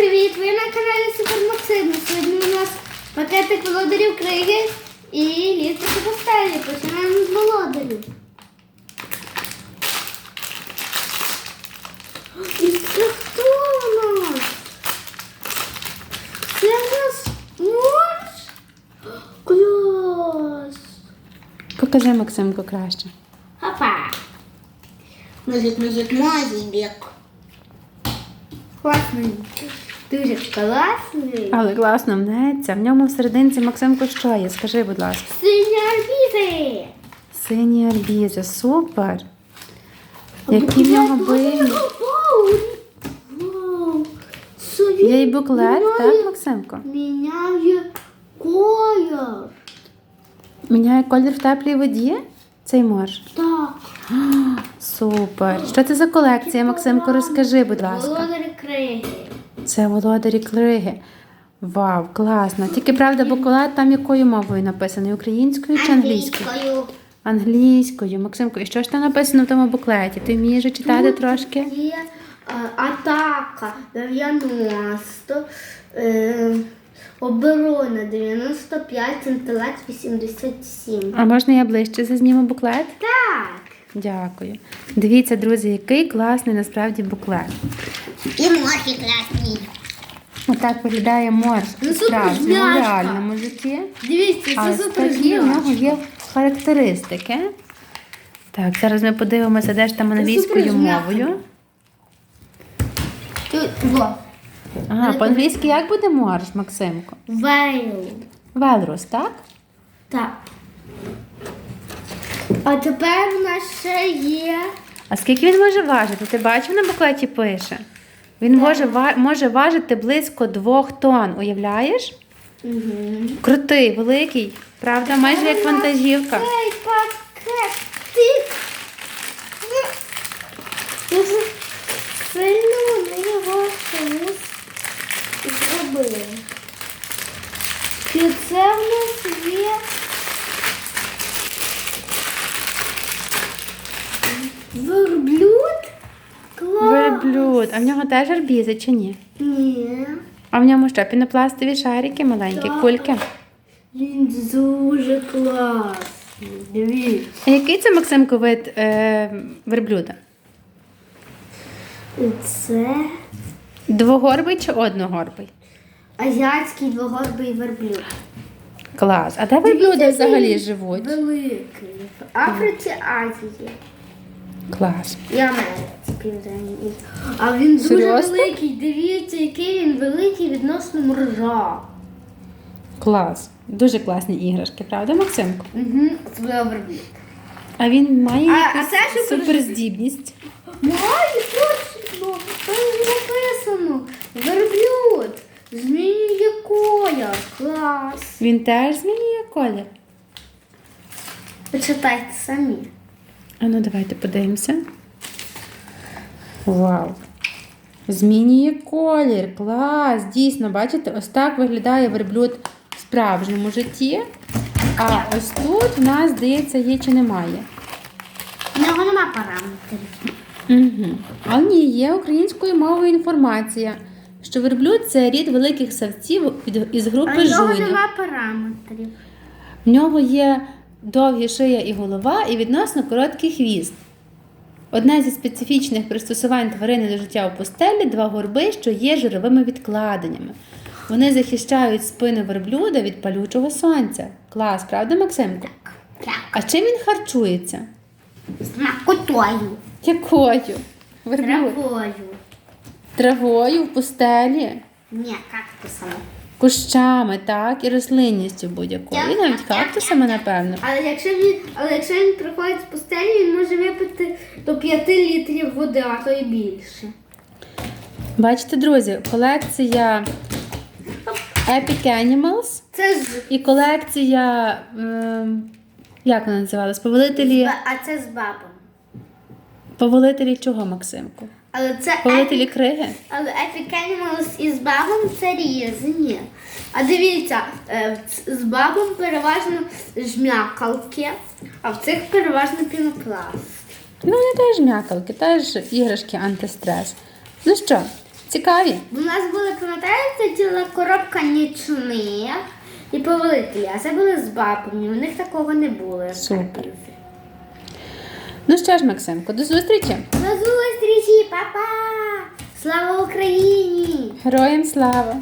привіт! Ви на каналі Супер Максим. Сьогодні у нас пакетик володарів криги і літки постелі. Починаємо з володарів. І це хто у нас? Це у нас морж? Клас! Покажи Максимку краще. Хопа! Мужик, мужик, мозик. Класний. Дуже класний. Але класно мнеться. В ньому всерединці Максимку що є? Скажи, будь ласка. Сині арбізи. Сині арбізи, супер. Які в нього били. Є і буклет, так, Максимко? Міняє колір. Міняє колір в теплій воді? Цей морж. Так. Супер. Що це за колекція, Максимко? Розкажи, будь ласка. Володарі криги. Це володарі криги. Вау, класно. Тільки правда, буклет там якою мовою написаний? Українською чи англійською? Англійською. Англійською. Максимко, і що ж там написано в тому буклеті? Ти вмієш читати трошки? Є е, атака 90, е, оборона 95, інтелект 87. А можна я ближче зазніму буклет? Так. Дякую. Дивіться, друзі, який класний насправді буклет. І морки красні. Отак виглядає морж у Ну, справжньому реальному житті. Дивіться, це супер в нього є характеристики. Так, зараз ми подивимося, де ж там англійською мовою. Тут. Ага, по-англійськи як буде морж, Максимко? Велрус, так? Так. А тепер у нас ще є. А скільки він може важити? Ти бачив на буклеті пише? Він може, ва- може важити близько двох тонн, уявляєш? Угу. Крутий, великий, правда, майже як вантажівка. Цей пакет. Ти. Дуже сильно ми його чомусь зробили. І це в нас є. Верблюд? Клас. Верблюд. А в нього теж арбізи чи ні? Ні. А в ньому що, пінопластові шарики маленькі, Так. кульки? Він дуже класний. Дивіться. А який це Максимко вид е, верблюда? Це Двогорбий чи одногорбий? азіатський двогорбий верблюд. Клас. А де верблюди взагалі живуть? Великий. В Африці, Азії. Клас. І Америці південній. А він дуже Серйозно? великий. Дивіться, який він великий відносно моржа. Клас. Дуже класні іграшки, правда, Максимко? Угу. Верблюд. А він має А- якусь а це що суперздібність. Має точно. Там написано. Верблюд. Змінює колір. Клас. Він теж змінює колір. Почитайте самі. А ну давайте подивимося. Вау! Змінює колір. Клас! Дійсно, бачите, ось так виглядає верблюд в справжньому житті. А ось тут в нас, здається, є чи немає. У нього нема параметрів. Угу. А ні, є українською мовою інформація, що верблюд це рід великих савців із групи в нього нема параметрів. В нього є довгі шия і голова, і відносно короткий хвіст. Одне зі специфічних пристосувань тварини до життя у пустелі два горби, що є жировими відкладеннями. Вони захищають спину верблюда від палючого сонця. Клас, правда, Максимко? Так. А чим він харчується? Смакотою. Якою? Верблюд. Травою. Травою в пустелі, Ні, кактусами. Кущами, так, і рослинністю будь-якою. І навіть кактусами, напевно. Але якщо він, але якщо він приходить з пустелі, він може випити до 5 літрів води, а то і більше. Бачите, друзі, колекція Epic Animals Це з і колекція. ем, як вона називалась? Повелителі. а це з бабом. Повелителі чого, Максимку? Але це Повелителі Epic- криги? Але Epic Animals із бабом це різні. А дивіться, е, з бабом переважно жмякалки, а в цих переважно пінопласт. Ну, вони теж м'якалки, теж іграшки антистрес. Ну що, Цікаві. У нас були, пам'ятаєте, ціла коробка нічних і повелителі, а це були з бабами. У них такого не було. Супер. Ну що ж, Максимко, до зустрічі. До зустрічі, па-па! Слава Україні! Героям слава!